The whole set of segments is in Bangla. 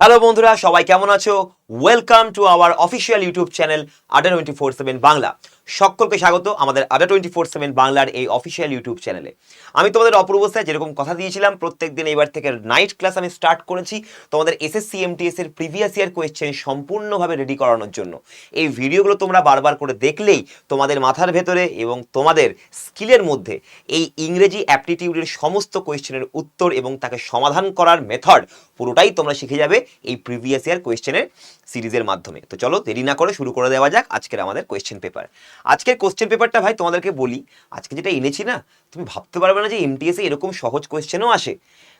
হ্যালো বন্ধুরা, সবাই কেমন আছো? Welcome to our official YouTube channel Adda twenty four seven Bangla সকলকে স্বাগত আমাদের আডা টোয়েন্টি ফোর সেভেন বাংলার এই অফিসিয়াল ইউটিউব চ্যানেলে আমি তোমাদের অপূর্ব স্যার, যেরকম কথা দিয়েছিলাম প্রত্যেক দিন এবার থেকে নাইট ক্লাস আমি স্টার্ট করেছি তোমাদের এসএসসি এমটিএস এর প্রিভিয়াস ইয়ার কোয়েশ্চেন সম্পূর্ণভাবে রেডি করানোর জন্য। এই ভিডিওগুলো তোমরা বারবার করে দেখলেই তোমাদের মাথার ভেতরে এবং তোমাদের স্কিলের মধ্যে এই ইংরেজি অ্যাপটিটিউডের সমস্ত কোয়েশ্চেনের উত্তর এবং তাকে সমাধান করার মেথড পুরোটাই তোমরা শিখে যাবে এই প্রিভিয়াস ইয়ার কোয়েশ্চেনের সিরিজের মাধ্যমে। তো চলো দেরি না করে শুরু করে দেওয়া যাক আজকের আমাদের কোয়েশ্চেন পেপার আজকের কোয়েশ্চেন পেপারটা ভাই তোমাদেরকে বলি, আজকে যেটা এনেছি না, তুমি ভাবতে পারবে না যে এমটিএসে এরকম সহজ কোয়েশ্চেনও আসে।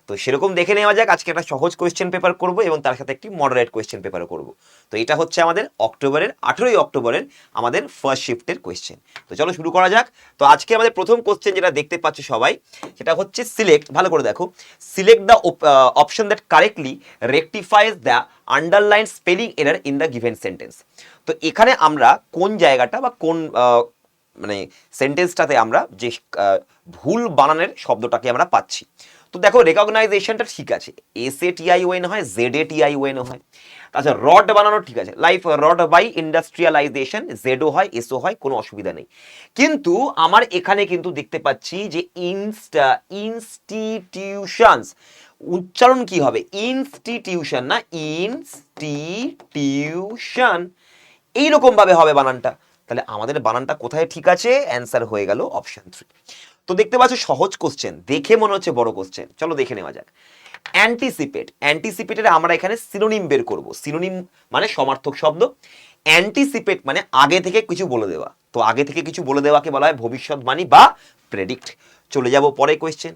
তো সেরকম দেখে নেওয়া যাক, আজকে একটা সহজ কোয়েশ্চেন পেপার করব এবং তার সাথে একটি মডারেট কোয়েশ্চেন পেপারও করব। তো এটা হচ্ছে আমাদের অক্টোবরের, আঠেরোই অক্টোবরের আমাদের ফার্স্ট শিফটের কোয়েশ্চেন তো চলো শুরু করা যাক। তো আজকে আমাদের প্রথম কোয়েশ্চেন যেটা দেখতে পাচ্ছ সবাই, সেটা হচ্ছে সিলেক্ট ভালো করে দেখো। Select the option that correctly rectifies the underline spelling error in the given sentence তো এখানে আমরা কোন জায়গাটা বা কোন মানে সেন্টেন্সটাতে আমরা যে ভুল বানানের শব্দটাকে আমরা পাচ্ছি। তো দেখো রেকগনাইজেশনটা ঠিক আছে। S A T I O N হয় Z A T I O N হয়। আচ্ছা রড বানানো ঠিক আছে। লাইফ রড বাই ইন্ডাস্ট্রিয়ালাইজেশন, জেডও হয়, এসও হয়, কোনো অসুবিধা নেই। কিন্তু আমার এখানে কিন্তু দেখতে পাচ্ছি যে ইনস্টা, ইনস্টিটিউশনস, উচ্চারণ কি হবে? ইনস্টিটিউশন না, ইনস্টিটিউশন। এইরকম ভাবে হবে বানানটা। তাহলে আমাদের বানানটা কোথায় ঠিক আছে? অ্যান্সার হয়ে গেল অপশন থ্রি তো দেখতে পাচ্ছ সহজ কোশ্চেন দেখে মনে হচ্ছে বড় কোশ্চেন চলো দেখে নেওয়া যাক। অ্যান্টিসিপেট অ্যান্টিসিপেটের আমরা এখানে সিনোনিম বের করব। সিনোনিম মানে সমার্থক শব্দ। অ্যান্টিসিপেট মানে আগে থেকে কিছু বলে দেওয়া। তো আগে থেকে কিছু বলে দেওয়াকে বলা হয় ভবিষ্যৎবাণী বা প্রেডিক্ট চলে যাব পরে কোয়েশ্চেন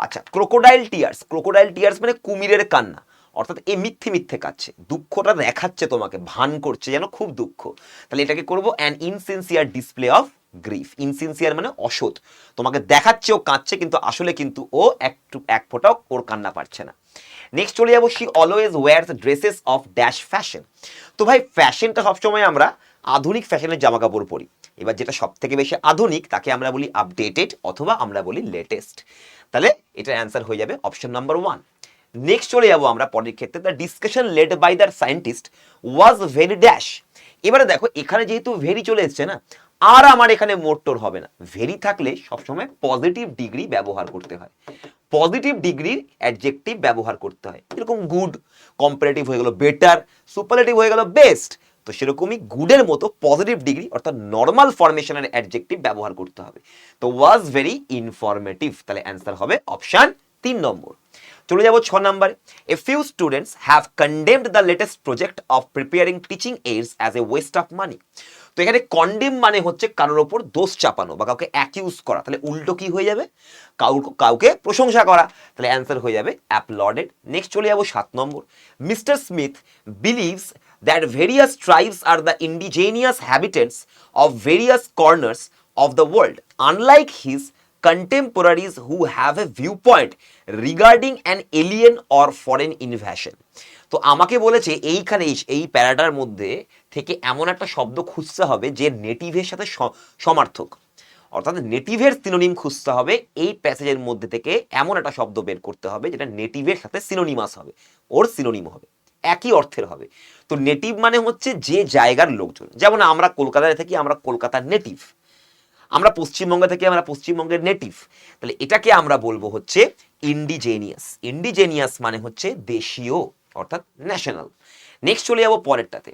আচ্ছা ক্রোকোডাইল টিয়ার্স ক্রোকোডাইল টিয়ার্স মানে কুমিরের কান্না। অর্থাৎ এই মিথ্যে মিথ্যে কাচ্ছে দুঃখটা দেখাচ্ছে তোমাকে, ভান করছে যেন খুব দুঃখ। তাহলে এটাকে করব an insincere display of grief insincere মানে অসৎ। তোমাকে দেখাচ্ছে ও কাঁদছে কিন্তু আসলে কিন্তু ও একটু এক ফোঁটাও ওর কান্না পারছে না। নেক্সট চলে যাব she always wears dresses of dash fashion তো ভাই ফ্যাশনটা সবসময় আমরা আধুনিক ফ্যাশনের জামা কাপড় পরি। এবার যেটা সব থেকে বেশি আধুনিক, তাকে আমরা বলি আপডেটেড অথবা আমরা বলি লেটেস্ট তাহলে এটার অ্যান্সার হয়ে যাবে অপশন নাম্বার ওয়ান নেক্সট চলে যাব আমরা পরের ক্ষেত্রে। The discussion led by the scientist was very dash এবারে দেখো, এখানে যেহেতু ভেরি চলে এসছে না, আর আমার এখানে মোটর হবে না। ভেরি থাকলে সবসময় পজিটিভ ডিগ্রি ব্যবহার করতে হয়। পজিটিভ ডিগ্রির অ্যাডজেক্টিভ ব্যবহার করতে হয়। এরকম গুড কম্পারেটিভ হয়ে গেল বেটার সুপারলেটিভ হয়ে গেল বেস্ট তো সেরকমই গুডের মতো পজিটিভ ডিগ্রি অর্থাৎ নর্মাল ফরমেশনের অ্যাডজেক্টিভ ব্যবহার করতে হবে। তো ওয়াজ ভেরি ইনফরমেটিভ তাহলে অ্যান্সার হবে অপশান তিন নম্বর। চলে যাব ছ নম্বরে। A few students have condemned the latest project of preparing teaching aids as a waste of money তো এখানে কন্ডেম মানে হচ্ছে কারোর ওপর দোষ চাপানো বা কাউকে অ্যাকিউজ করা। তাহলে উল্টো কি হয়ে যাবে? কাউ কাউকে প্রশংসা করা। তাহলে অ্যান্সার হয়ে যাবে অ্যাপলডেড নেক্সট চলে যাব সাত নম্বর। Mister Smith believes that various tribes are the indigenous habitants of various corners of the world unlike his contemporaries who have a viewpoint regarding an alien or foreign invasion. তো আমাকে বলেছে এইখানে এই- প্যারাটার মধ্যে থেকে এমন একটা শব্দ খুঁজতে হবে যে নেটিভের সাথে সমার্থক। অর্থাৎ নেটিভের সিনোনিম খুঁজতে হবে, এই প্যাসেজের মধ্যে থেকে এমন একটা শব্দ বের করতে হবে যেটা নেটিভের সাথে সিনোনিমাস হবে, ওর সিনোনিম হবে, একই অর্থের হবে। তো নেটিভ মানে হচ্ছে যে জায়গার লোকজন, যেমন আমরা কলকাতায় থাকি, আমরা কলকাতার নেটিভ। আমরা পশ্চিমবঙ্গ থেকে আমরা পশ্চিমবঙ্গের নেটিভ তাহলে এটাকে আমরা বলব হচ্ছে ইন্ডিজেনিয়াস ইন্ডিজেনিয়াস মানে হচ্ছে দেশীয়, অর্থাৎ ন্যাশনাল নেক্সট চলে যাব পরেরটাতে।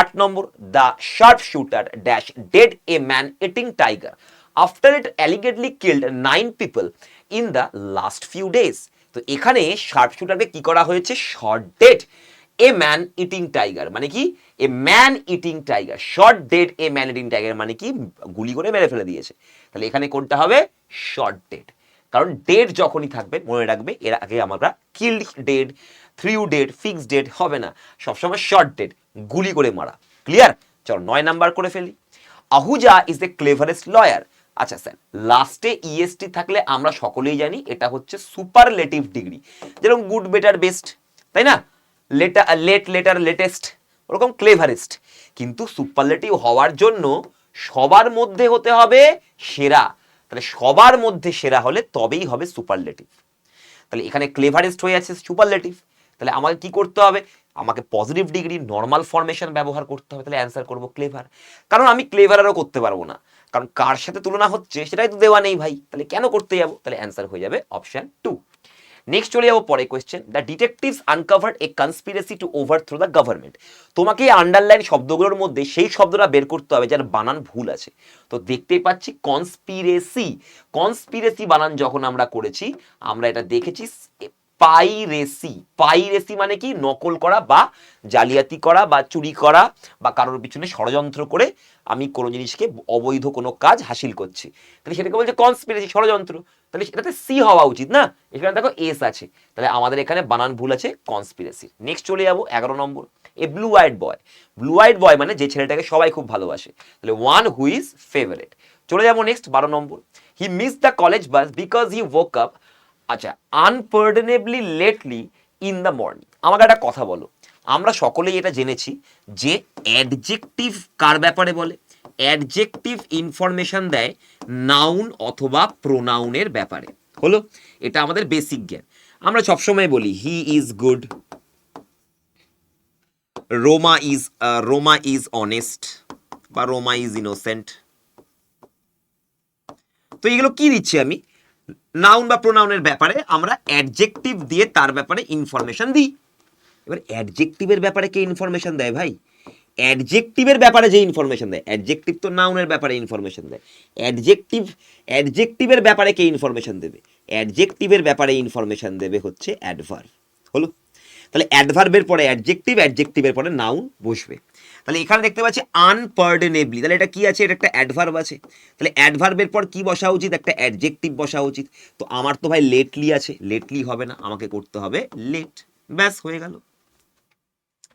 আট নম্বর the sharp shooter dash dead a man eating tiger after it allegedly killed nine people in the last few days তো এখানে শার্প শুটারকে কি করা হয়েছে? Shot dead a man eating tiger মানে কি? A man eating tiger shot dead a man eating tiger মানে কি? গুলি করে মেরে ফেলে দিয়েছে। তাহলে এখানে কোনটা হবে? শর্ট ডেড কারণ ডেড যখনই থাকবে, মনে রাখবে, এর আগে আমরা killed dead threw dead fix dead হবে না। সবসময় শর্ট ডেড গুলি করে মারা। ক্লিয়ার চল নয় নাম্বার করে ফেলি। Ahuja is the cleverest lawyer আচ্ছা স্যার লাস্টে ইএসটি থাকলে আমরা সকলেই জানি, এটা হচ্ছে সুপারলেটিভ ডিগ্রি যেরকম গুড বেটার বেস্ট তাই না? লেটার লেট লেটার লেটেস্ট ওরকম ক্লেভারেস্ট কিন্তু সুপারলেটিভ হওয়ার জন্য সবার মধ্যে হতে হবে সেরা। তাহলে সবার মধ্যে সেরা হলে তবেই হবে সুপারলেটিভ তাহলে এখানে ক্লেভারেস্ট হয়ে আছে সুপারলেটিভ তাহলে আমাকে কি করতে হবে? আমাকে পজিটিভ ডিগ্রি নর্মাল ফরমেশন ব্যবহার করতে হবে। তাহলে অ্যান্সার করব ক্লেভার কারণ আমি ক্লেভার আরও করতে পারব না। কারণ কার সাথে তুলনা হচ্ছে সেটাই তো দেওয়া নেই ভাই। তাহলে কেন করতে যাব? তাহলে অ্যান্সার হয়ে যাবে অপশন টু নেক্সট চলে যাব পরে question the detectives uncovered a conspiracy to overthrow the government তোমাকে আন্ডারলাইন শব্দগুলোর মধ্যে সেই শব্দটা বের করতে হবে যার বানান ভুল আছে। তো দেখতেই পাচ্ছি কনস্পিরেসি কনস্পিরেসি বানান যখন আমরা করেছি, আমরা এটা দেখেছি পাইরেসি। পাইরেসি মানে কি? নকল করা বা জালিয়াতি করা বা চুরি করা বা কারোর পিছনে ষড়যন্ত্র করে আমি কোনো জিনিসকে অবৈধ কোনো কাজ হাসিল করছি। তাহলে সেটাকে বলছে কনস্পিরেসি ষড়যন্ত্র। তাহলে সেটাতে সি হওয়া উচিত না? এখানে দেখো এস আছে। তাহলে আমাদের এখানে বানান ভুল আছে কনস্পিরেসি নেক্সট চলে যাব, এগারো নম্বর। A blue eyed boy blue eyed boy মানে যে ছেলেটাকে সবাই খুব ভালোবাসে। তাহলে ওয়ান হু ইজ ফেভারেট চলে যাব নেক্সট বারো নম্বর। He miss the college bus because he woke up আচ্ছা unpardonably lately in the morning আমাকে একটা কথা বলো। আমরা সকলেই এটা জেনেছি যে অ্যাডজেক্টিভ কার ব্যাপারে বলে? অ্যাডজেক্টিভ ইনফরমেশন দেয় নাউন অথবা প্রোনাউনের ব্যাপারে। হলো? এটা আমাদের বেসিক জ্ঞান। আমরা সবসময় বলি he is good Roma is Roma is honest বা রোমা ইজ ইনোসেন্ট তো এগুলো কি দিচ্ছি আমি? নাউন বা প্রোনাউনের ব্যাপারে আমরা অ্যাডজেক্টিভ দিয়ে তার ব্যাপারে ইনফরমেশন দিই। এবার অ্যাডজেক্টিভের ব্যাপারে কে ইনফরমেশন দেয় ভাই? অ্যাডজেক্টিভের ব্যাপারে যে ইনফরমেশন দেয় অ্যাডজেক্টিভ তো নাউনের ব্যাপারে ইনফরমেশন দেয়। অ্যাডজেক্টিভ অ্যাডজেক্টিভের ব্যাপারে কে ইনফরমেশন দেবে? অ্যাডজেক্টিভের ব্যাপারে ইনফরমেশন দেবে হচ্ছে অ্যাডভার্ব হলো? তাহলে অ্যাডভার্বের পরে অ্যাডজেক্টিভ অ্যাডজেক্টিভের পরে নাউন বসবে। তাহলে এখানে দেখতে পাচ্ছি আনপার্ডেনেবলি তাহলে এটা কি আছে? এটা একটা অ্যাডভার্ব আছে। তাহলে অ্যাডভার্বের পর কি বসা উচিত? একটা অ্যাডজেক্টিভ বসা উচিত। তো আমার তো ভাই লেটলি আছে। লেটলি হবে না, আমাকে করতে হবে লেট ব্যাস, হয়ে গেল।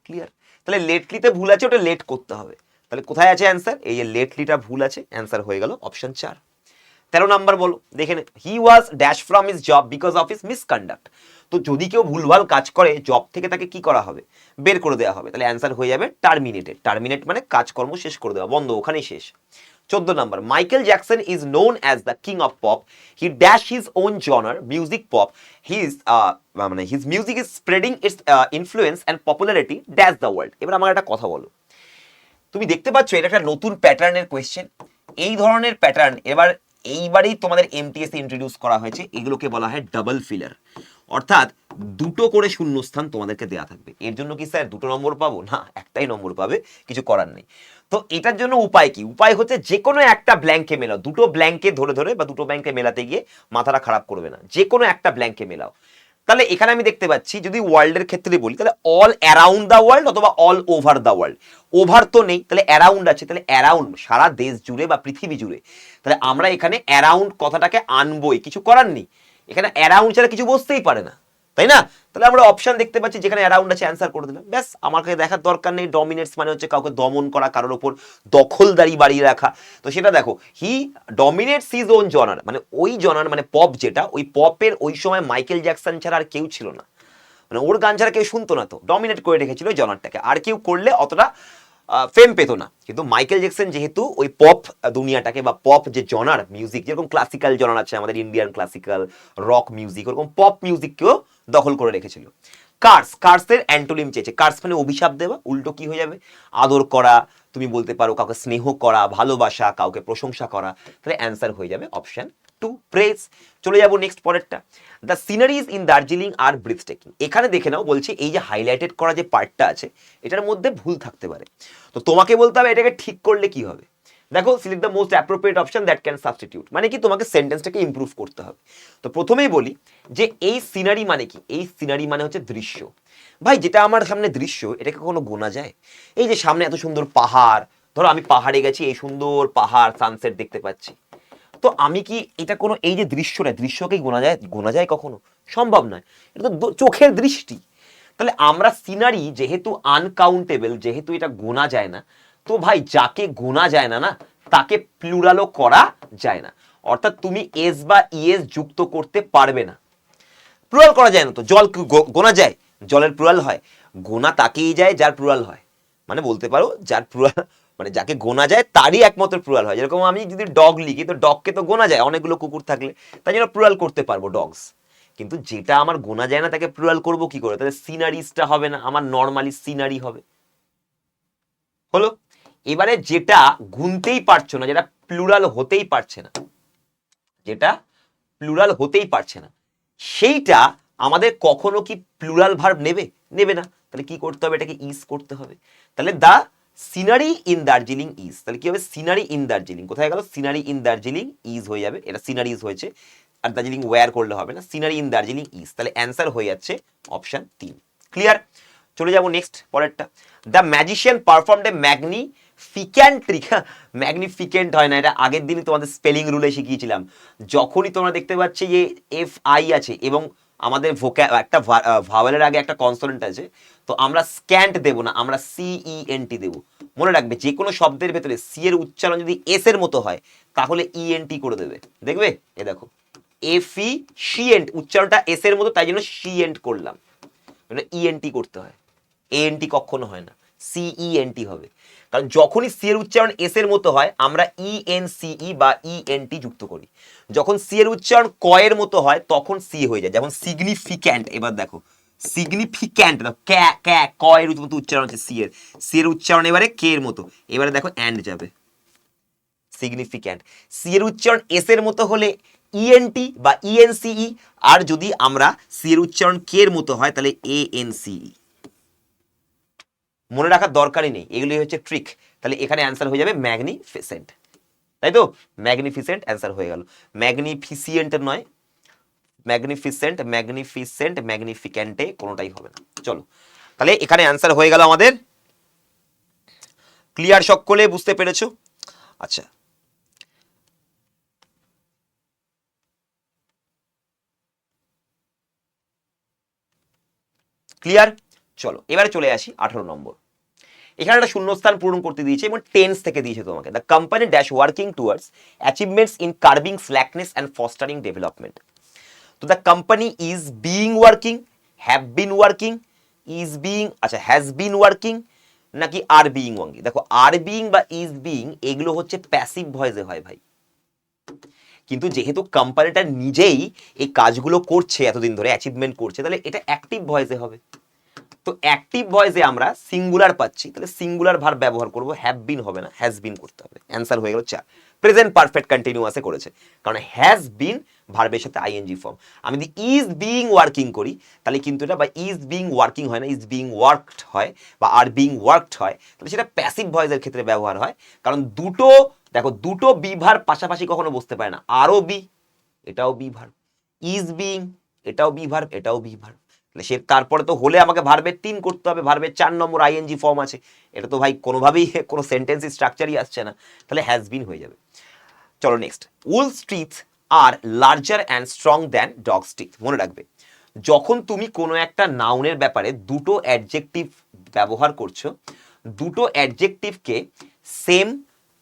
ক্লিয়ার তাহলে লেটলিতে ভুল আছে, ওটা লেট করতে হবে। তাহলে কোথায় আছে অ্যান্সার এই যে লেটলিটা ভুল আছে অ্যান্সার হয়ে গেল অপশান চার। তেরো নাম্বার বলো, দেখে নে। He was dash from his job because of his misconduct তো যদি কেউ ভুলভাল কাজ করে জব থেকে তাকে কি করা হবে? বের করে দেওয়া হবে। তাহলে অ্যান্সার হয়ে যাবে টার্মিনেটেড টার্মিনেট মানে কাজকর্ম শেষ করে দেওয়া, বন্ধ, ওখানেই শেষ। চোদ্দ number Michael Jackson is known as the king of pop he dash his own genre music pop his মানে his music is spreading its influence and popularity dash the world এবার আমার একটা কথা বলো। তুমি দেখতে পাচ্ছ, এটা একটা নতুন প্যাটার্নের কোয়েশ্চেন এই ধরনের প্যাটার্ন এবার এইবারেই তোমাদের এমটিএস ইন্ট্রোডিউস করা হয়েছে, এগুলোকে বলা হয় ডাবল ফিলার অর্থাৎ দুটো করে শূন্যস্থান তোমাদেরকে দেওয়া থাকবে। এর জন্য কি স্যার দুটো নম্বর পাবো? না, একটাই নম্বর পাবে, কিছু করার নেই। তো এটার জন্য উপায় কি? উপায় হচ্ছে যে কোনো একটা ব্ল্যাঙ্কে মেলাও। দুটো ব্ল্যাঙ্কে ধরে ধরে বা দুটো ব্ল্যাঙ্কে মেলাতে গিয়ে মাথাটা খারাপ করবে না। যে কোনো একটা ব্ল্যাঙ্কে মেলাও। তাহলে এখানে আমি দেখতে পাচ্ছি, যদি ওয়ার্ল্ডের ক্ষেত্রে বলি, তাহলে অল অ্যারাউন্ড দ্য ওয়ার্ল্ড অথবা all over the world over তো নেই, তাহলে অ্যারাউন্ড আছে, তাহলে অ্যারাউন্ড সারা দেশ জুড়ে বা পৃথিবী জুড়ে। তাহলে আমরা এখানে অ্যারাউন্ড কথাটাকে আনবই, কিছু করার নেই। এখানে অ্যারাউন্ড ছাড়া কিছু বসতেই পারে না। তাই না? তাহলে আমরা অপশন দেখতে পাচ্ছি, যেখানে অ্যারাউন্ড আছে অ্যান্সার করে দিলাম। ব্যাস আমাকে দেখার দরকার নেই। ডমিনেটস মানে হচ্ছে কাউকে দমন করা, কারোর ওপর দখলদারি বাড়িয়ে রাখা। তো সেটা দেখো হি ডমিনেটস হিজ ওন জনার মানে ওই জনার মানে পপ যেটা, ওই পপের ওই সময় মাইকেল জ্যাকসন ছাড়া আর কেউ ছিল না। মানে ওর গান ছাড়া কেউ শুনতো না তো। ডমিনেট করে রেখেছিল জনারটাকে আর কেউ করলে অতটা ফেম পেতো না। কিন্তু মাইকেল জ্যাকসন যেহেতু ওই পপ দুনিয়াটাকে বা পপ যে জনার মিউজিক যেরকম ক্লাসিক্যাল জনার আছে, আমাদের ইন্ডিয়ান ক্লাসিক্যাল রক মিউজিক ওরকম পপ মিউজিককেও দখল করে রেখেছিল। কার্স কার্সের অ্যান্টোলিম চেয়েছে। কার্স মানে অভিশাপ দেওয়া, উল্টো কি হয়ে যাবে? আদর করা, তুমি বলতে পারো কাউকে স্নেহ করা, ভালোবাসা, কাউকে প্রশংসা করা। তাহলে অ্যান্সার হয়ে যাবে অপশন টু প্রেস চলে যাব নেক্সট পরেরটা। The sceneries in Darjeeling are breathtaking এখানে দেখে নাও, বলছি এই যে হাইলাইটেড করা যে পার্টটা আছে, এটার মধ্যে ভুল থাকতে পারে। তো তোমাকে বলতে হবে এটাকে ঠিক করলে কি হবে? দেখো select the most appropriate option that can substitute মানে কি, তোমাকে সেন্টেন্সটাকে ইমপ্রুভ করতে হবে। তো প্রথমেই বলি যে, এই সিনারি মানে কি? এই সিনারি মানে হচ্ছে দৃশ্য। ভাই, যেটা আমার সামনে দৃশ্য, এটাকে কোনো গোনা যায়? এই যে সামনে এত সুন্দর পাহাড়, ধরো আমি পাহাড়ে গেছি, এই সুন্দর পাহাড় সানসেট দেখতে পাচ্ছি। তো আমি কি এটা কোনো, এই যে দৃশ্য দৃশ্যটা দৃশ্যকেই গোনা যায় গোনা যায় কখনো? সম্ভব নয়। এটা তো চোখের দৃষ্টি। তাহলে আমরা সিনারি যেহেতু আনকাউন্টেবল যেহেতু এটা গোনা যায় না তো ভাই, যাকে গোনা যায় না না, তাকে প্লুরালও করা যায় না। অর্থাৎ তুমি এস বা ইএস যুক্ত করতে পারবে না। প্লুরাল করা যায় না তো? জল গোনা যায়? জলের প্লুরাল হয়। গোনা তাকেই যায় যার প্লুরাল হয়। মানে বলতে পারো, যার প্লুরাল মানে যাকে গোনা যায়, তারই একমাত্র প্লুরাল হয়। যেরকম আমি যদি ডগ লিখি, তো ডগকে তো গোনা যায়, অনেকগুলো কুকুর থাকলে। তাই জন্য প্লুরাল করতে পারব ডগস কিন্তু যেটা আমার গোনা যায় না, তাকে প্লুরাল করব কি করে? তাহলে সিনারিজটা হবে না, আমার নর্মালি সিনারি হবে। হলো? এবারে যেটা গুনতেই পারছ না, যেটা প্লুরাল হতেই পারছে না, যেটা প্লুরাল হতেই পারছে না, সেইটা আমাদের কখনো কি প্লুরাল ভার্ব নেবে? নেবে না। তাহলে কি করতে হবে? এটাকে ইজ করতে হবে। তাহলে the scenery in Darjeeling is তাহলে কি হবে? সিনারি ইন দার্জিলিং কোথায় গেল? সিনারি ইন দার্জিলিং ইজ হয়ে যাবে। এটা সিনারিজ হয়েছে। আর দার্জিলিং ওয়্যার করলে হবে না। সিনারি ইন দার্জিলিং ইজ তাহলে অ্যান্সার হয়ে যাচ্ছে অপশান তিন। ক্লিয়ার চলে যাব নেক্সট পরেরটা। The magician perform a magnificent trick magnificent হয় না। এটা আগের দিনই তোমাদের স্পেলিং রুলে শিখিয়েছিলাম। যখনই তোমরা দেখতে পাচ্ছি যে এফ আই আছে এবং আমাদের ভোকা একটা ভাওয়েলের আগে একটা কনসোনেন্ট আছে, তো আমরা স্ক্যান্ট দেবো না, আমরা সিই এন টি দেবো। মনে রাখবে, যে কোনো শব্দের ভেতরে সি এর উচ্চারণ যদি এস এর মতো হয়, তাহলে ই এন টি করে দেবে। দেখবে? এ দেখো। এফ ই সি উচ্চারণটা এস এর মতো, তাই জন্য সি এন্ট করলাম। মানে ইএনটি করতে হয়। এএনটি কখনো হয় না। সিইএনটি হবে। কারণ যখনই সি এর উচ্চারণ এস এর মতো হয়, আমরা ইএনসিই বা ইএনটি যুক্ত করি। যখন সি এর উচ্চারণ ক এর মতো হয়, তখন সি হয়ে যায়। যেমন সিগনিফিক্যান্ট এবার দেখো। সিগনিফিক্যান্ট ক্যা ক্যা ক এর মতো উচ্চারণ হচ্ছে সি এর। সি এর উচ্চারণ এবারে কে এর মতো। এবারে দেখো অ্যান্ড যাবে। সিগনিফিক্যান্ট সি এর উচ্চারণ এস এর মতো হলে ইএনটি বা ইএনসিই আর যদি আমরা সি এর উচ্চারণ কে এর মতো হয়, তাহলে এ এন সিই মনে রাখার দরকারই নেই। এগুলি হচ্ছে ট্রিক তাহলে এখানে অ্যান্সার হয়ে যাবে ম্যাগনিফিসেন্ট তাই তো? ম্যাগনিফিসেন্ট অ্যান্সার হয়ে গেল। ম্যাগনিফিসিয়েন্ট নয়। ম্যাগনিফিসেন্ট ম্যাগনিফিসেন্ট ম্যাগনিফিক্যান্টে কোনোটাই হবে না। চলো। তাহলে এখানে অ্যান্সার হয়ে গেল আমাদের। ক্লিয়ার সকলে, বুঝতে পেরেছ? আচ্ছা। ক্লিয়ার চলো, এবারে চলে আসি আঠারো নম্বর। এখানে একটা শূন্যস্থান পূরণ করতে দিয়েছে এবং টেন্স থেকে দিয়েছে তোমাকে। The company dash working towards achievements in curbing slackness and fostering development তো the company is being working have been working is being আচ্ছা হ্যাজ বিন ওয়ার্কিং নাকি আর বিইং ওয়ার্কিং দেখো আর বিইং বা ইজ বিইং এগুলো হচ্ছে প্যাসিভ ভয়েসে হয় ভাই। কিন্তু যেহেতু কোম্পানিটা নিজেই এই কাজগুলো করছে, এতদিন ধরে অ্যাচিভমেন্ট করছে, তাহলে এটা অ্যাক্টিভ ভয়েসে হবে। তো অ্যাক্টিভ ভয়েসে আমরা সিঙ্গুলার পাচ্ছি। তাহলে সিঙ্গুলার ভার ব্যবহার করব হ্যাভ বিন হবে না হ্যাজ বিন করতে হবে। অ্যান্সার হয়ে গেল চার। প্রেজেন্ট পারফেক্ট কন্টিনিউয়াসে করেছে। কারণ হ্যাজ বিন ভার্বের সাথে আইএনজি ফর্ম আমি যদি ইজ বিং ওয়ার্কিং করি, তাহলে কিন্তু এটা বা ইজ বিং ওয়ার্কিং হয় না ইজ বিং ওয়ার্কড হয় বা আর বিং ওয়ার্কড হয়, তাহলে সেটা প্যাসিভ ভয়েসের ক্ষেত্রে ব্যবহার হয়। কারণ দুটো, দেখো দুটো বি ভার পাশাপাশি কখনো বসতে পারে না। আরও বি এটাও বি ভার ইজ বিং এটাও বি ভার্ব এটাও বি ভার্ব তাহলে সে তারপরে তো হলে আমাকে ভার্বের তিন করতে হবে ভার্বের চার নম্বর আইএনজি ফর্ম আছে। এটা তো ভাই কোনোভাবেই কোনো সেন্টেন্সের স্ট্রাকচারই আসছে না। তাহলে হ্যাজ বিন হয়ে যাবে। চলো next wolf স্ট্রিথ are larger and stronger than dog teeth মনে রাখবে, যখন তুমি কোনো একটা নাউনের ব্যাপারে দুটো অ্যাডজেক্টিভ ব্যবহার করছ, দুটো অ্যাডজেক্টিভকে সেম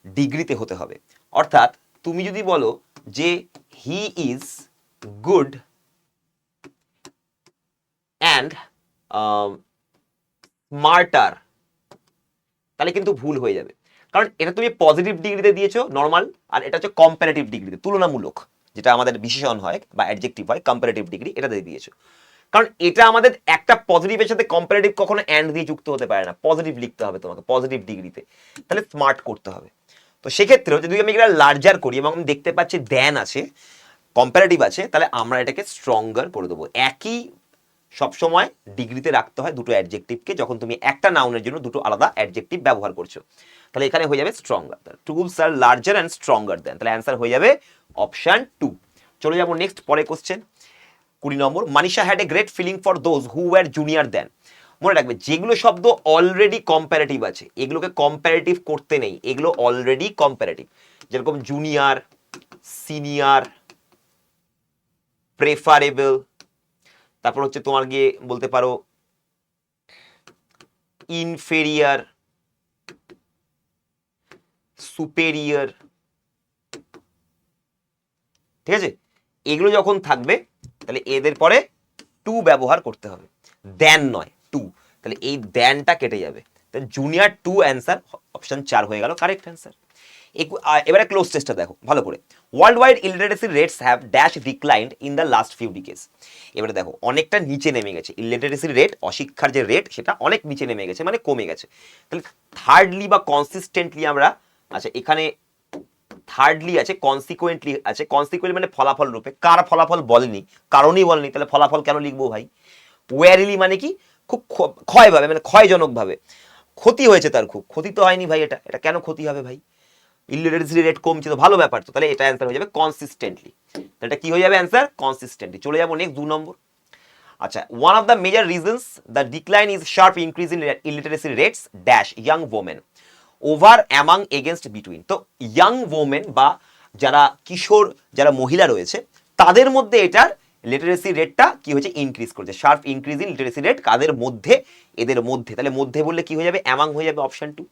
ডিগ্রিতে হতে হবে। অর্থাৎ তুমি যদি বলো যে he is good and smarter তাহলে কিন্তু ভুল হয়ে যাবে। কারণ এটা তুমি পজিটিভ ডিগ্রিতে দিয়েছ নর্মাল আর এটা হচ্ছে কম্পারেটিভ ডিগ্রিতে তুলনামূলক, যেটা আমাদের বিশেষণ হয় বা অ্যাডজেক্টিভ হয় কম্পারেটিভ ডিগ্রি এটাতে দিয়েছ। কারণ এটা আমাদের একটা পজিটিভের সাথে কম্পারেটিভ কখনো অ্যান্ড দিয়ে যুক্ত হতে পারে না। পজিটিভ লিখতে হবে তোমাকে পজিটিভ ডিগ্রিতে তাহলে স্মার্ট করতে হবে। তো সেক্ষেত্রেও যদি আমি এটা লার্জার করি এবং আমি দেখতে পাচ্ছি দ্যান আছে কম্পারেটিভ আছে, তাহলে আমরা এটাকে স্ট্রঙ্গার করে দেবো। একই সবসময় ডিগ্রিতে রাখতে হয় দুটো অ্যাডজেক্টিভকে, যখন তুমি একটা নাউনের জন্য দুটো আলাদা অ্যাডজেক্টিভ ব্যবহার করছ। তাহলে এখানে হয়ে যাবে stronger tools are larger and stronger then তাহলে অ্যান্সার হয়ে যাবে অপশান টু চলে যাব নেক্সট পরে কোশ্চেন কুড়ি নম্বর, Manisha had a great feeling for those who were junior then মনে রাখবে, যেগুলো শব্দ অলরেডি কম্প্যারেটিভ আছে, এগুলোকে কম্প্যারেটিভ করতে নেই, এগুলো অলরেডি কম্প্যারেটিভ যেরকম জুনিয়র সিনিয়র প্রেফারেবল তারপর হচ্ছে তোমার গিয়ে বলতে পারো ইনফেরিয়ার সুপেরিয়ার ঠিক আছে? এগুলো যখন থাকবে, তাহলে এদের পরে টু ব্যবহার করতে হবে। দেন নয় টু তাহলে এই দেনটা কেটে যাবে। তাহলে জুনিয়র টু অ্যান্সার অপশন চার হয়ে গেল কারেক্ট অ্যান্সার এবারে ক্লোজ টেস্টটা দেখো, ভালো করে। World wide illiteracy rates have dash declined in the last few decades এবারে দেখো, অনেকটা নিচে নেমে গেছে। ইলিটারেসির রেট অশিক্ষার যে রেট সেটা অনেক নিচে নেমে গেছে মানে কমে গেছে। তাহলে থার্ডলি বা কনসিস্টেন্টলি আমরা আচ্ছা এখানে থার্ডলি আছে কনসিকুয়েন্টলি আছে। কনসিকুয়েন্ট মানে ফলাফল রূপে। কার ফলাফল বলেনি? কারণই বলেনি। তাহলে ফলাফল কেন লিখব ভাই? ওয়ারিলি মানে কি? খুব ক্ষয়ভাবে মানে ক্ষয়জনকভাবে। ক্ষতি হয়েছে তার খুব। ক্ষতি তো হয়নি ভাই এটা। এটা কেন ক্ষতি হবে ভাই? ইলিটারেসি রেট কমছে তো ভালো ব্যাপার তো, তাহলে এটা অ্যান্সার হয়ে যাবে কনসিস্টেন্টলি এটা কি হয়ে যাবে অ্যান্সার কনসিস্টেন্টলি চলে যাব নেক্সট দু নম্বর। আচ্ছা one of the major reasons the decline is sharp increase in illiteracy rates dash young women over among against between তো ইয়াং ওমেন বা যারা কিশোর, যারা মহিলা রয়েছে, তাদের মধ্যে এটার লিটারেসি রেটটা কি হয়েছে? ইনক্রিজ করেছে। Sharp increase in literacy rate কাদের মধ্যে? এদের মধ্যে। তাহলে মধ্যে বললে কি হয়ে যাবে? অ্যামাং হয়ে যাবে অপশন টু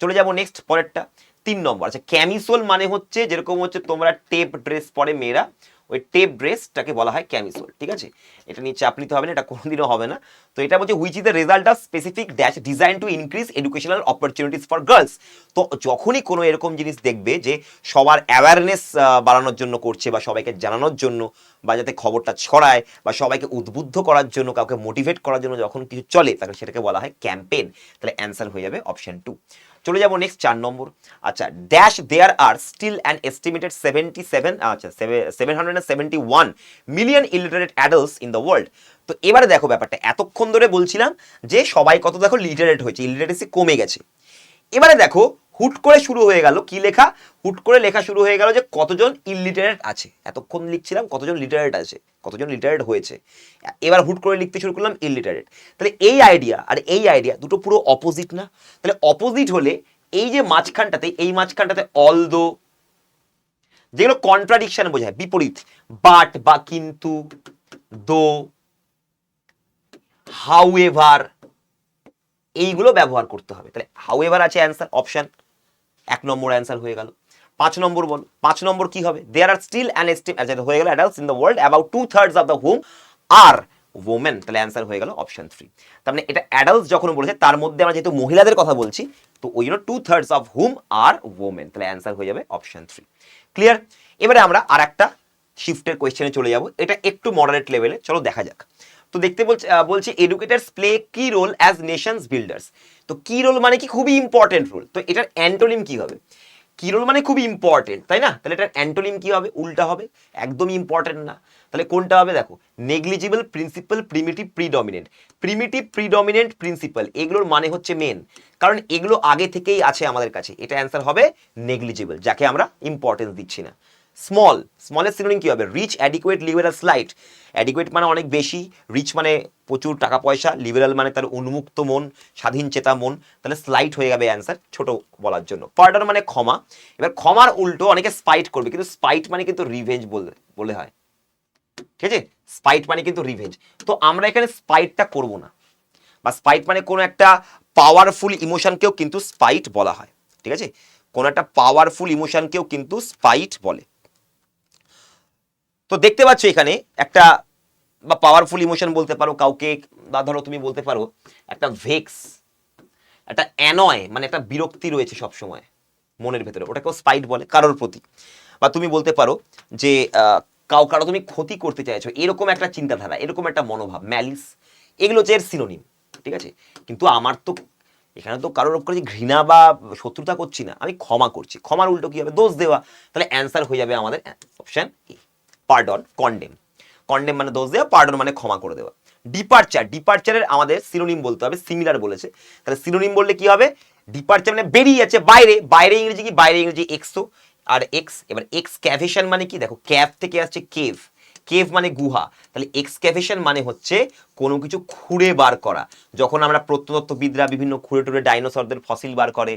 চলে যাব নেক্সট পরেরটা। তিন নম্বর। আচ্ছা ক্যামিসোল মানে হচ্ছে যেরকম হচ্ছে তোমরা টেপ ড্রেস পরে মেয়েরা, ওই টেপ ড্রেসটাকে বলা হয় ক্যামিসোল ঠিক আছে? এটা নিয়ে চাপ নিতে হবে না, এটা কোনোদিনও হবে না। তো এটা বলছে which is the result of specific dash design to increase educational opportunities for girls তো যখনই কোনো এরকম জিনিস দেখবে যে সবার অ্যাওয়ারনেস বাড়ানোর জন্য করছে বা সবাইকে জানানোর জন্য বা যাতে খবরটা ছড়ায় বা সবাইকে উদ্বুদ্ধ করার জন্য, কাউকে মোটিভেট করার জন্য যখন কিছু চলে তাহলে সেটাকে বলা হয় ক্যাম্পেন তাহলে অ্যান্সার হয়ে যাবে অপশন টু চলে যাব নেক্সট চার নম্বর। আচ্ছা dash there are still and estimated seventy seven আচ্ছা seven hundred seventy one million illiterate adults in the world তো এবারে দেখো ব্যাপারটা, এতক্ষণ ধরে বলছিলাম যে সবাই কত দেখো লিটারেট হয়েছে ইলিটারেসি কমে গেছে। এবারে দেখো হুট করে শুরু হয়ে গেল। কি লেখা? হুট করে লেখা শুরু হয়ে গেল যে কতজন ইলিটারেট আছে। এতক্ষণ লিখছিলাম কতজন লিটারেট আছে, কতজন লিটারেট হয়েছে। এবার হুট করে লিখতে শুরু করলাম ইলিটারেট তাহলে এই আইডিয়া আর এই আইডিয়া দুটো পুরো অপোজিট না? তাহলে অপোজিট হলে এই যে মাঝখানটাতে, এই মাঝখানটাতে অল দো যেগুলো কন্ট্রাডিকশন বোঝায়, বিপরীত বাট বা কিন্তু দো হাউ এভার এইগুলো ব্যবহার করতে হবে। তাহলে হাউ এভার আছে অ্যান্সার অপশন এক নম্বর অ্যান্সার হয়ে গেল। পাঁচ নম্বর বল, পাঁচ নম্বর কি হবে? There are still an estimate হয়ে গেল adults in the world about two thirds of the whom are women তাহলে অ্যান্সার হয়ে গেল অপশন থ্রি তার মানে এটা অ্যাডাল্টস যখন বলেছে, তার মধ্যে আমরা যেহেতু মহিলাদের কথা বলছি, তো ওই জন্য two thirds of whom are women তাহলে অ্যান্সার হয়ে যাবে অপশন থ্রি ক্লিয়ার এবারে আমরা আর একটা শিফটের কোয়েশ্চেনে চলে যাব। এটা একটু মডারেট লেভেলে চলো দেখা যাক। তো দেখতে বলছে বলছে এডুকেটার্স প্লে কি রোল অ্যাজ নেশনস বিল্ডার্স তো কি রোল মানে কি? খুবই ইম্পর্টেন্ট রোল তো এটার অ্যান্টোনিম কি হবে? কি রোল মানে খুবই ইম্পর্টেন্ট তাই না? তাহলে এটার অ্যান্টোনিম কি হবে? উল্টা হবে। একদমই ইম্পর্টেন্ট না। তাহলে কোনটা হবে? দেখো negligible principal primitive predominant primitive predominant principal এগুলোর মানে হচ্ছে মেন কারণ এগুলো আগে থেকেই আছে আমাদের কাছে। এটা অ্যান্সার হবে নেগলিজিবল যাকে আমরা ইম্পর্টেন্স দিচ্ছি না। স্মল স্মলের সিনোনিম কি হবে? Rich adequate liberal slight adequate মানে অনেক বেশি রিচ মানে প্রচুর টাকা পয়সা লিবারাল মানে তার উন্মুক্ত মন, স্বাধীন চেতা মন। তাহলে স্লাইট হয়ে যাবে অ্যান্সার ছোট বলার জন্য। পার্ডন মানে ক্ষমা। এবার ক্ষমার উল্টো অনেকে স্পাইট করবে, কিন্তু স্পাইট মানে কিন্তু রিভেঞ্জ বলে বলে হয়। ঠিক আছে? স্পাইট মানে কিন্তু রিভেঞ্জ তো আমরা এখানে স্পাইটটা করব না। বা স্পাইট মানে কোনো একটা পাওয়ারফুল ইমোশনকেও কিন্তু স্পাইট বলা হয়। ঠিক আছে? কোনো একটা পাওয়ারফুল ইমোশনকেও কিন্তু স্পাইট বলে। তো দেখতে পাচ্ছ এখানে একটা বা পাওয়ারফুল ইমোশন বলতে পারো, কাউকে বা ধরো তুমি বলতে পারো, একটা ভেক্স একটা অ্যানয় মানে একটা বিরক্তি রয়েছে সব সময় মনের ভেতরে। ওটাকেও স্পাইট বলে, কারোর প্রতি। বা তুমি বলতে পারো যে কাউ, কারও তুমি ক্ষতি করতে চাইছো, এরকম একটা চিন্তাধারা, এরকম একটা মনোভাব ম্যালিস এগুলো হচ্ছে এর সিনোনিম ঠিক আছে? কিন্তু আমার তো, এখানে তো কারোর উপরে যে ঘৃণা বা শত্রুতা করছি না, আমি ক্ষমা করছি। ক্ষমার উল্টো কী হবে? দোষ দেওয়া। তাহলে অ্যান্সার হয়ে যাবে আমাদের option A pardon condemn condemn মানে দোষ দেওয়া পার্ডন মানে ক্ষমা করে দেওয়া। ডিপার্চার ডিপার্চারের আমাদের সিনোনিম বলতে হবে সিমিলার বলেছে। তাহলে সিনোনিম বললে কি হবে? ডিপার্চার মানে বেরিয়ে যাচ্ছে, বাইরে। বাইরে ইংরেজি কি? বাইরে ইংরেজি এক্সো আর এক্স এবার এক্স ক্যাভেশন মানে কি? দেখো ক্যাভ থেকে আসছে কেভ কেভ মানে গুহা, তাহলে এক্সক্যাভেশন মানে হচ্ছে কোনো কিছু খুঁড়ে বার করা। যখন আমরা প্রত্নতত্ত্ববিদরা বিভিন্ন খুঁড়ে টুড়ে ডাইনোসরদের ফসিল বার করে,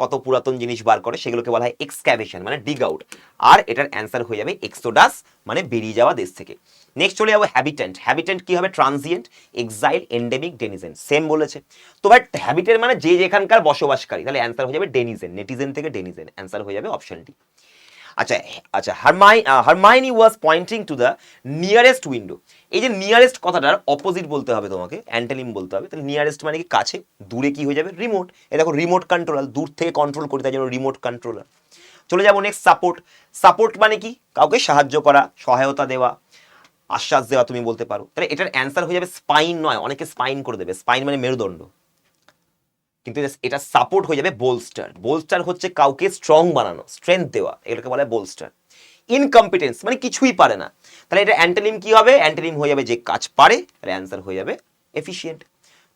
কত পুরাতন জিনিস বার করে, সেগুলোকে বলা হয় এক্সক্যাভেশন মানে ডিগ আউট আর এটার অ্যান্সার হয়ে যাবে এক্সোডাস মানে বেরিয়ে যাওয়া দেশ থেকে। নেক্সট চলে যাব হ্যাবিটেন্ট হ্যাবিটেন্ট কি হবে? Transient exile endemic denizen same বলেছে। তো বাট হ্যাবিটেন্ট মানে যে যেখানকার বসবাসকারী, তাহলে অ্যান্সার হয়ে যাবে ডেনিজেন নেটিজেন থেকে ডেনিজেন অ্যান্সার হয়ে যাবে অপশন ডি আচ্ছা আচ্ছা হারমাই Hermione was pointing to the nearest window এই যে নিয়ারেস্ট কথাটার অপোজিট বলতে হবে তোমাকে অ্যান্টেনিম বলতে হবে, তাহলে নিয়ারেস্ট মানে কি কাছে, দূরে কি হয়ে যাবে? রিমোট এ দেখো রিমোট কন্ট্রোলার দূর থেকে কন্ট্রোল করি, তাই জন্য রিমোট কন্ট্রোলার চলে যাব নেক্সট সাপোর্ট সাপোর্ট মানে কি? কাউকে সাহায্য করা, সহায়তা দেওয়া, আশ্বাস দেওয়া তুমি বলতে পারো। তাহলে এটার অ্যান্সার হয়ে যাবে স্পাইন নয়, অনেকে স্পাইন করে দেবে। স্পাইন মানে মেরুদণ্ড। কিন্তু এটা- সাপোর্ট হয়ে যাবে বোলস্টার বোলস্টার হচ্ছে কাউকে স্ট্রং বানানো স্ট্রেংথ দেওয়া, এগুলোকে বলা হয় বোলস্টার ইনকম্পিটেন্স মানে কিছুই পারে না। তাহলে এটা অ্যান্টালিম কি হবে? অ্যান্টালিম হয়ে যাবে যে কাজ পারে, তাহলে অ্যান্সার হয়ে যাবে এফিসিয়েন্ট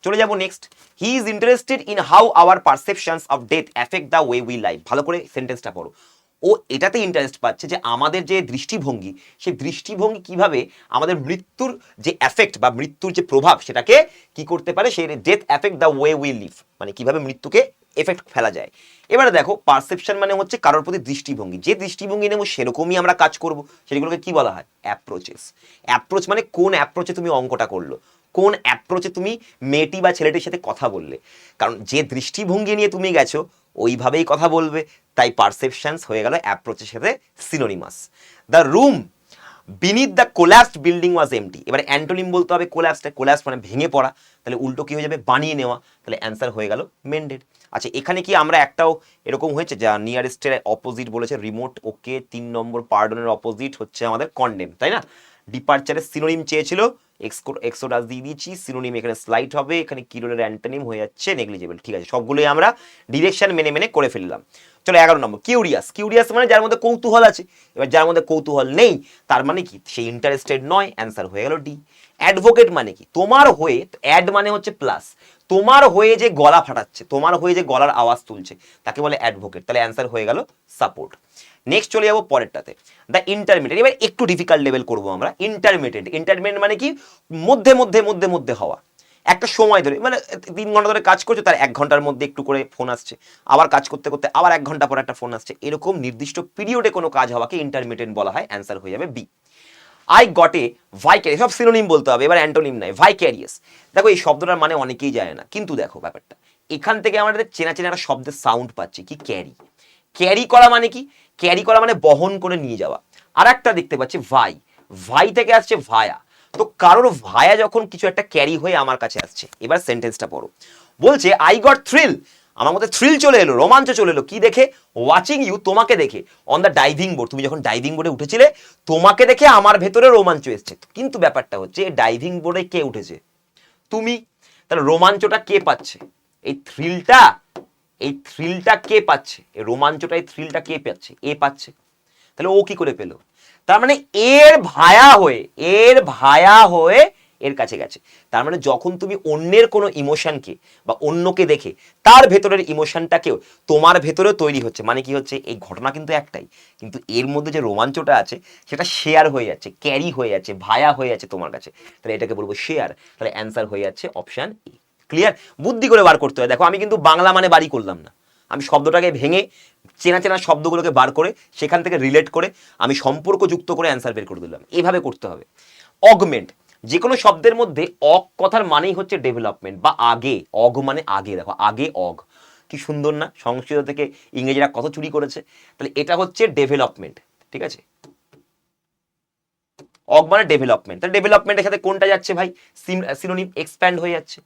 চলে যাব next he is interested in how our perceptions of death effect the way we life ভালো করে সেন্টেন্সটা পড়ো। ও এটাতে ইন্টারেস্ট পাচ্ছে যে আমাদের যে দৃষ্টিভঙ্গি, সেই দৃষ্টিভঙ্গি কীভাবে আমাদের মৃত্যুর যে এফেক্ট বা মৃত্যুর যে প্রভাব সেটাকে কি করতে পারে, সেই death effect the way we live মানে কীভাবে মৃত্যুকে এফেক্ট ফেলা যায়। এবারে দেখো পারসেপশন মানে হচ্ছে কারোর প্রতি দৃষ্টিভঙ্গি। যে দৃষ্টিভঙ্গি নেব সেরকমই আমরা কাজ করব, সেগুলোকে কি বলা হয়? অ্যাপ্রোচেস অ্যাপ্রোচ মানে কোন অ্যাপ্রোচে তুমি অঙ্কটা করল? কোন অ্যাপ্রোচে তুমি মেয়েটি বা ছেলেটির সাথে কথা বললে? কারণ যে দৃষ্টিভঙ্গি নিয়ে তুমি গেছো, ওইভাবেই কথা বলবে। তাই পারসেপশনস হয়ে গেল অ্যাপ্রোচের সাথে synonymous the room beneath the collapsed building was empty এবার অ্যান্টোনিম বলতে হবে কোলাপসটা কোলাপস মানে ভেঙে পড়া। তাহলে উল্টো কি হয়ে যাবে? বানিয়ে নেওয়া। তাহলে অ্যান্সার হয়ে গেল মেন্ডেড আচ্ছা এখানে কি আমরা একটাও এরকম হয়েছে? যা নিয়ারেস্টের অপোজিট বলেছে রিমোট ওকে তিন নম্বর পার্ডনের অপোজিট হচ্ছে আমাদের কন্ডেম তাই না? ডিপার্চারের সিনোনিম চেয়েছিল। এক্সকো এক্সোডাস দিয়ে দিয়েছি। সিনোনিম এখানে স্লাইড হবে। এখানে কিরোলের অ্যান্টোনিম হয়ে যাচ্ছে নেগলিজেবল ঠিক আছে, সবগুলোই আমরা ডিরেকশন মেনে মেনে করে ফেললাম। চলো এগারো নম্বর, কিউরিয়াস। কিউরিয়াস মানে যার মধ্যে কৌতূহল আছে। এবার যার মধ্যে কৌতূহল নেই, তার মানে কি? সে ইন্টারেস্টেড নয় অ্যান্সার হয়ে গেল ডি অ্যাডভোকেট মানে কি? তোমার হয়ে অ্যাড মানে হচ্ছে প্লাস তোমার হয়ে যে গলা ফাটাচ্ছে, তোমার হয়ে যে গলার আওয়াজ তুলছে, তাকে বলে অ্যাডভোকেট তাহলে অ্যান্সার হয়ে গেল সাপোর্ট নেক্সট চলে যাব পরেরটাতে। দ্য ইন্টারমিডিয়েট এবার একটু ডিফিকাল্ট লেভেল করব আমরা। ইন্টারমিডিয়েট ইন্টারমিডিয়েট মানে কি? মধ্যে মধ্যে মধ্যে মধ্যে হওয়া। একটা সময় ধরে মানে তিন ঘণ্টা ধরে কাজ করছ, তার এক ঘণ্টার মধ্যে একটু করে ফোন আসছে। আবার কাজ করতে করতে আবার এক ঘণ্টা পর একটা ফোন আসছে। এরকম নির্দিষ্ট পিরিয়ডে কোনো কাজ হওয়াকে ইন্টারমিডিয়েট বলা হয় অ্যান্সার হয়ে যাবে বি আই গটে ভাইক্যারিয়াস সব সিনোনিম বলতে হবে, এবার অ্যান্টোনিম নয় ভাইক্যারিয়াস দেখো, এই শব্দটার মানে অনেকেই জানে না, কিন্তু দেখো ব্যাপারটা। এখান থেকে আমাদের চেনা চেনা একটা শব্দের সাউন্ড পাচ্ছি, কি? ক্যারি ক্যারি করা মানে কি? ক্যারি করা মানে বহন করে নিয়ে যাওয়া। আর একটা দেখতে পাচ্ছি ভাই ভাই থেকে আসছে ভায়া তো কারোর ভায়া যখন কিছু একটা ক্যারি হয়ে আমার কাছে আসছে, এবার সেন্টেন্সটা পড়ো। বলছে আই গট থ্রিল আমার মধ্যে থ্রিল চলে এলো, রোমাঞ্চ চলে এলো। কি দেখে? ওয়াচিং ইউ তোমাকে দেখে। অন দ্য ডাইভিং বোর্ড তুমি যখন ডাইভিং বোর্ডে উঠেছিলে, তোমাকে দেখে আমার ভেতরে রোমাঞ্চ এসছে। কিন্তু ব্যাপারটা হচ্ছে ডাইভিং বোর্ডে কে উঠেছে? তুমি। তাহলে রোমাঞ্চটা কে পাচ্ছে? এই থ্রিলটা এই থ্রিলটা কে পাচ্ছে? এই রোমাঞ্চটা, এই থ্রিলটা কে পাচ্ছে? এ পাচ্ছে। তাহলে ও কি করে পেল? তার মানে এর ভায়া হয়ে, এর ভায়া হয়ে এর কাছে গেছে। তার মানে যখন তুমি অন্যের কোনো ইমোশনকে বা অন্যকে দেখে তার ভেতরের ইমোশনটাকেও তোমার ভেতরেও তৈরি হচ্ছে। মানে কি হচ্ছে? এই ঘটনা কিন্তু একটাই। কিন্তু এর মধ্যে যে রোমাঞ্চটা আছে, সেটা শেয়ার হয়ে যাচ্ছে ক্যারি হয়ে যাচ্ছে, ভায়া হয়ে যাচ্ছে তোমার কাছে। তাহলে এটাকে বলব শেয়ার তাহলে অ্যান্সার হয়ে যাচ্ছে অপশান এ ক্লিয়ার বুদ্ধি করে বার করতে হয়। দেখো, আমি কিন্তু বাংলা মানে বাড়ি করলাম না। আমি শব্দটাকে ভেঙে চেনা চেনা শব্দগুলোকে বার করে সেখান থেকে রিলেট করে আমি সম্পর্ক যুক্ত করে অ্যান্সার বের করে দিলাম। এভাবে করতে হবে। অগমেন্ট যে কোনো শব্দের মধ্যে অগ কথার মানেই হচ্ছে ডেভেলপমেন্ট বা আগে। অগ মানে আগে, দেখো, আগে অগ। কি সুন্দর না? সংস্কৃত থেকে ইংরেজিরা কত চুরি করেছে। তাহলে এটা হচ্ছে ডেভেলপমেন্ট ঠিক আছে? অগ মানে ডেভেলপমেন্ট তাহলে ডেভেলপমেন্টের সাথে কোনটা যাচ্ছে ভাই? সিনোনিম এক্সপ্যান্ড হয়ে যাচ্ছে।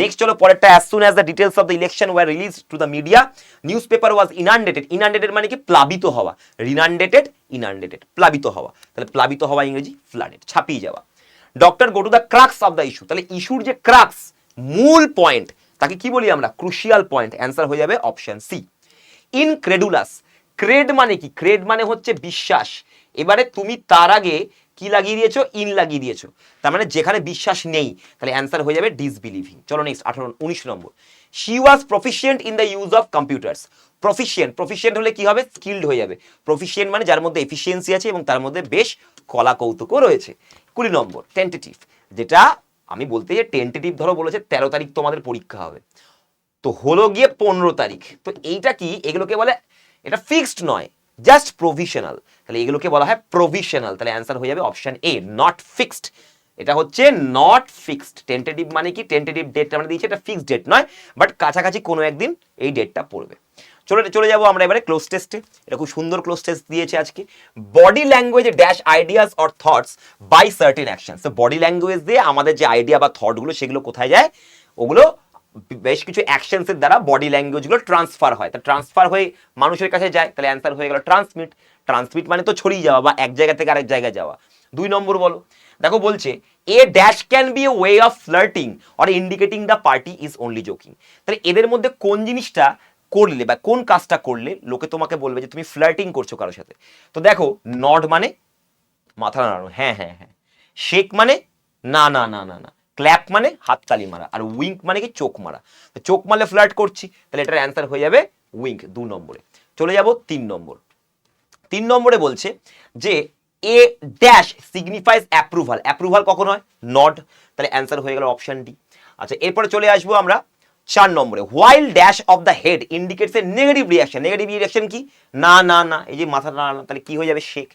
নেক্সট চলো পরেরটা as soon as the details of the election were release to the media newspaper was inundated inundated মানে কি? প্লাবিত হওয়া। রিনান্ডেটেড ইনান্ডেটেড প্লাবিত হওয়া। তাহলে প্লাবিত হওয়া ইংরেজি ফ্লাডেড ছাপিয়ে যাওয়া। Doctor go to the crux of the issue তাহলে ইস্যুর যে ক্রাক্স মূল পয়েন্ট তাকে কি বলি আমরা? ক্রুশিয়াল পয়েন্ট অ্যান্সার হয়ে যাবে অপশন সি ইনক্রেডুলাস ক্রেড মানে কি? ক্রেড মানে হচ্ছে বিশ্বাস। এবারে তুমি তার আগে কি লাগিয়ে দিয়েছ? ইন লাগিয়ে দিয়েছ। তার মানে যেখানে বিশ্বাস নেই, তাহলে অ্যান্সার হয়ে যাবে ডিসবিলিভিং চলো নেক্সট আঠারো, উনিশ number. She was proficient in the use of computers proficient proficient হলে কি হবে? স্কিল্ড হয়ে যাবে। প্রফিসিয়েন্ট মানে যার মধ্যে এফিসিয়েন্সি আছে এবং তার মধ্যে বেশ কলা কৌতুকও রয়েছে। কুড়ি নম্বর টেন্টেটিভ যেটা আমি বলতে যে টেন্টেটিভ ধরো বলেছে, তেরো তারিখ তোমাদের পরীক্ষা হবে। তো হলো গিয়ে পনেরো তারিখ। তো এইটা কি? এগুলোকে বলে, এটা ফিক্সড নয়। জাস্ট প্রভিশনাল তাহলে এগুলোকে বলা হয় প্রভিশনাল তাহলে অ্যান্সার হয়ে যাবে অপশন এ নট ফিক্সড এটা হচ্ছে নট ফিক্সড টেন্টেটিভ মানে কি? টেন্টেটিভ ডেট আমরা দিয়েছি, এটা ফিক্সড ডেট নয় বাট কাছাকাছি কোনো একদিন এই ডেটটা পড়বে। চলে চলে যাব আমরা এবারে ক্লোজ টেস্টে এটা খুব সুন্দর ক্লোজ টেস্ট দিয়েছে আজকে। Body language dash ideas or thoughts by certain action body language দিয়ে আমাদের যে আইডিয়া বা থটগুলো সেগুলো কোথায় যায়? ওগুলো বেশ কিছু অ্যাকশনসের দ্বারা বডি ল্যাঙ্গুয়েজগুলো ট্রান্সফার হয়। তা ট্রান্সফার হয়ে মানুষের কাছে যায়, তাহলে অ্যান্সার হয়ে গেল ট্রান্সমিট ট্রান্সমিট মানে তো ছড়িয়ে যাওয়া বা এক জায়গা থেকে আরেক জায়গায় যাওয়া। দুই নম্বর বলো, দেখো বলছে a dash can be a way of flirting or indicating the party is only joking তাহলে এদের মধ্যে কোন জিনিসটা করলে বা কোন কাজটা করলে লোকে তোমাকে বলবে যে তুমি ফ্লার্টিং করছ কারোর সাথে? তো দেখো নড মানে মাথা নাড়ানো। হ্যাঁ হ্যাঁ হ্যাঁ। শেক মানে না না না না না। ক্ল্যাপ মানে হাততালি মারা আর উইঙ্ক মানে কি চোখ মারা। তো চোখ মারলে ফ্লার্ট করছি, তাহলে এটার অ্যান্সার হয়ে যাবে উইঙ্ক দু নম্বরে। চলে যাব তিন নম্বর। তিন নম্বরে বলছে যে a dash signifies approval approval কখন হয়? নট তাহলে অ্যান্সার হয়ে গেল অপশন ডি আচ্ছা এরপরে চলে আসব আমরা চার নম্বরে। While dash of the head indicates a negative reaction negative reaction কি? না না না। এই যে মাথা না না তাহলে কি হয়ে যাবে? শেখ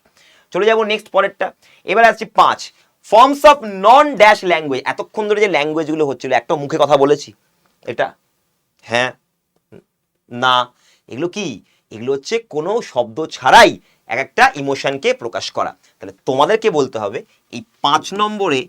চলে যাব নেক্সট পরেরটা। এবার আসছি পাঁচ। Forms of non dash language এতক্ষণ ধরে যে ল্যাঙ্গুয়েজগুলো হচ্ছিল, একটা মুখে কথা বলেছি। এটা? হ্যাঁ? না। এগুলো কি? এগুলো হচ্ছে কোনো শব্দ ছাড়াই এক একটা ইমোশনকে প্রকাশ করা। তাহলে তোমাদেরকে বলতে হবে, এই পাঁচ নম্বরে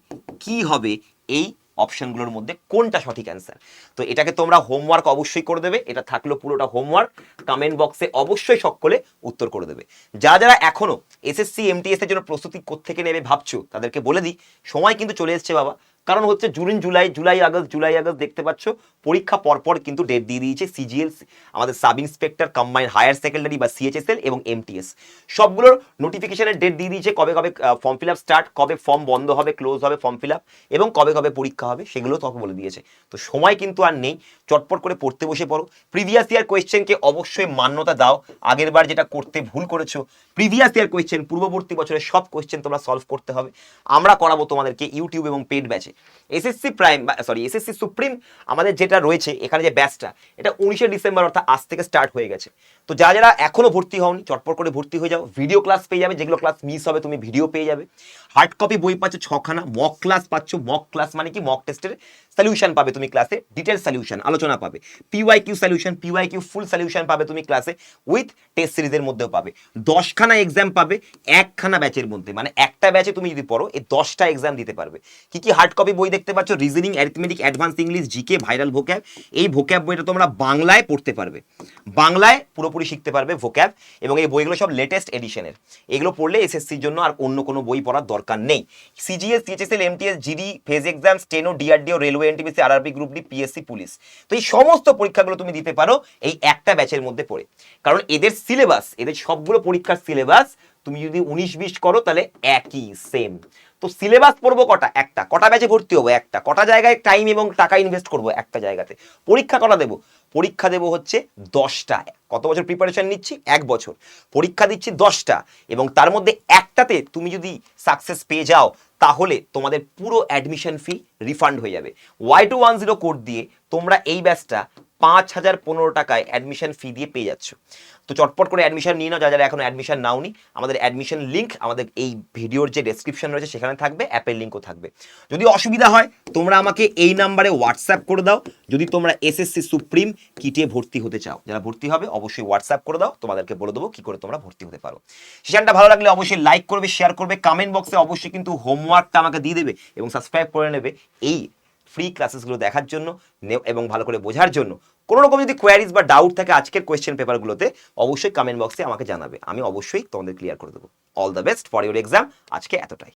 কি হবে? এই অপশনগুলোর মধ্যে কোনটা সঠিক অ্যান্সার তো এটাকে তোমরা হোমওয়ার্ক অবশ্যই করে দেবে, এটা থাকল পুরোটা হোমওয়ার্ক কমেন্ট বক্সে অবশ্যই সকলে উত্তর করে দেবে। যারা যারা এখনও এসএসসি এমটিএস এর জন্য প্রস্তুতি কোত্থেকে নেবে ভাবছ, তাদেরকে বলে দিই, সময় কিন্তু চলে এসছে বাবা। কারণ হচ্ছে June, July July, August July, August দেখতে পাচ্ছ, পরীক্ষা পরপর কিন্তু ডেট দিয়ে দিয়েছে সিজিএল আমাদের sub inspector combine higher secondary বা সিএচএসএল এবং এমটিএস সবগুলোর নোটিফিকেশনের ডেট দিয়ে দিয়েছে কবে কবে ফর্ম ফিল আপ স্টার্ট কবে ফর্ম বন্ধ হবে ক্লোজ হবে ফর্ম ফিল আপ এবং কবে কবে পরীক্ষা হবে, সেগুলো তখন বলে দিয়েছে। তো সময় কিন্তু আর নেই, চটপট করে পড়তে বসে পড়ো। প্রিভিয়াস ইয়ার কোয়েশ্চেনকে অবশ্যই মান্যতা দাও। আগের বার যেটা করতে ভুল করেছ প্রিভিয়াস ইয়ার কোয়েশ্চেন পূর্ববর্তী বছরের সব কোয়েশ্চেন তোমরা সলভ করতে হবে। আমরা করাবো তোমাদেরকে ইউটিউব এবং পেড ব্যাচে SSC prime sorry SSC supreme আমাদের যেটা রয়েছে, এখানে যে ব্যাচটা এটা উনিশে ডিসেম্বর, অর্থাৎ আজ থেকে স্টার্ট হয়ে গেছে। তো যারা যারা এখনও ভর্তি হওনি, চটপট করে ভর্তি হয়ে যাও। ভিডিও ক্লাস পেয়ে যাবে, যেগুলো ক্লাস মিস হবে, তুমি ভিডিও পেয়ে যাবে। হার্ড কপি বই পাচ্ছ ছখানা মক ক্লাস পাচ্ছ মক ক্লাস মানে কি? মক টেস্টের সলিউশন পাবে তুমি ক্লাসে ডিটেল সলিউশন আলোচনা পাবে। PY Q solution PY Q full solution পাবে তুমি ক্লাসে উইথ টেস্ট সিরিজের মধ্যেও পাবে। দশখানা এক্সাম পাবে, একখানা ব্যাচের মধ্যে। মানে একটা ব্যাচে তুমি যদি পড়ো, এই দশটা এক্সাম দিতে পারবে। কি কি হার্ড কপি বই দেখতে পাচ্ছ? Reasoning arithmetic advance English GK viral vocab এই ভোক্যাব বইটা তোমরা বাংলায় পড়তে পারবে। বাংলায় পুরোপুরি শিখতে পারবে ভোক্যাব এবং এই বইগুলো সব লেটেস্ট এডিশনের এগুলো পড়লে এসএসসির জন্য আর অন্য কোনো বই পড়ার দরকার নেই। CGS CHSL MTS GD phase exam steno DRDO railway NTPC RRB group D PSC police তো এই সমস্ত পরীক্ষাগুলো তুমি দিতে পারো এই একটা ব্যাচের মধ্যে পড়ে। কারণ এদের সিলেবাস এদের সবগুলো পরীক্ষার সিলেবাস তুমি যদি উনিশ বিশ করো তাহলে একই সেম তো সিলেবাস পড়ব কটা? একটা। কটা ব্যাচে ভর্তি হব? একটা। কটা জায়গায় টাইম এবং টাকা ইনভেস্ট করব? একটা জায়গাতে। পরীক্ষা কটা দেবো? পরীক্ষা দেবো হচ্ছে দশটা। কত বছর প্রিপারেশন নিচ্ছি? এক বছর। পরীক্ষা দিচ্ছি দশটা এবং তার মধ্যে একটাতে তুমি যদি সাকসেস পেয়ে যাও, তাহলে তোমাদের পুরো অ্যাডমিশন ফি রিফান্ড হয়ে যাবে। Y two one zero code দিয়ে তোমরা এই ব্যাচটা পাঁচ হাজার পনেরো টাকায় অ্যাডমিশন ফি দিয়ে পেয়ে যাচ্ছ। তো চটপট করে অ্যাডমিশন নিয়ে নাও, যারা যারা এখনও অ্যাডমিশন নাওনি, আমাদের অ্যাডমিশন লিঙ্ক আমাদের এই ভিডিওর যে ডেসক্রিপশন রয়েছে, সেখানে থাকবে অ্যাপের লিঙ্কও থাকবে। যদি অসুবিধা হয়, তোমরা আমাকে এই নাম্বারে হোয়াটসঅ্যাপ করে দাও। যদি তোমরা এসএসসি সুপ্রিম কিটে ভর্তি হতে চাও, যারা ভর্তি হবে, অবশ্যই হোয়াটসঅ্যাপ করে দাও, তোমাদেরকে বলে দেবো কি করে তোমরা ভর্তি হতে পারো। সেশনটা ভালো লাগলে অবশ্যই লাইক করবে শেয়ার করবে কমেন্ট বক্সে অবশ্যই কিন্তু হোমওয়ার্কটা আমাকে দিয়ে দেবে এবং সাবস্ক্রাইব করে নেবে এই ফ্রি ক্লাসেসগুলো দেখার জন্য এবং ভালো করে বোঝার জন্য। কোনো রকম যদি কোয়ারিজ বা ডাউট থাকে আজকের কোয়েশ্চেন পেপারগুলোতে অবশ্যই কমেন্ট বক্সে আমাকে জানাবে। আমি অবশ্যই তোমাদের ক্লিয়ার করে দেবো। All the best for your exam আজকে এতটাই।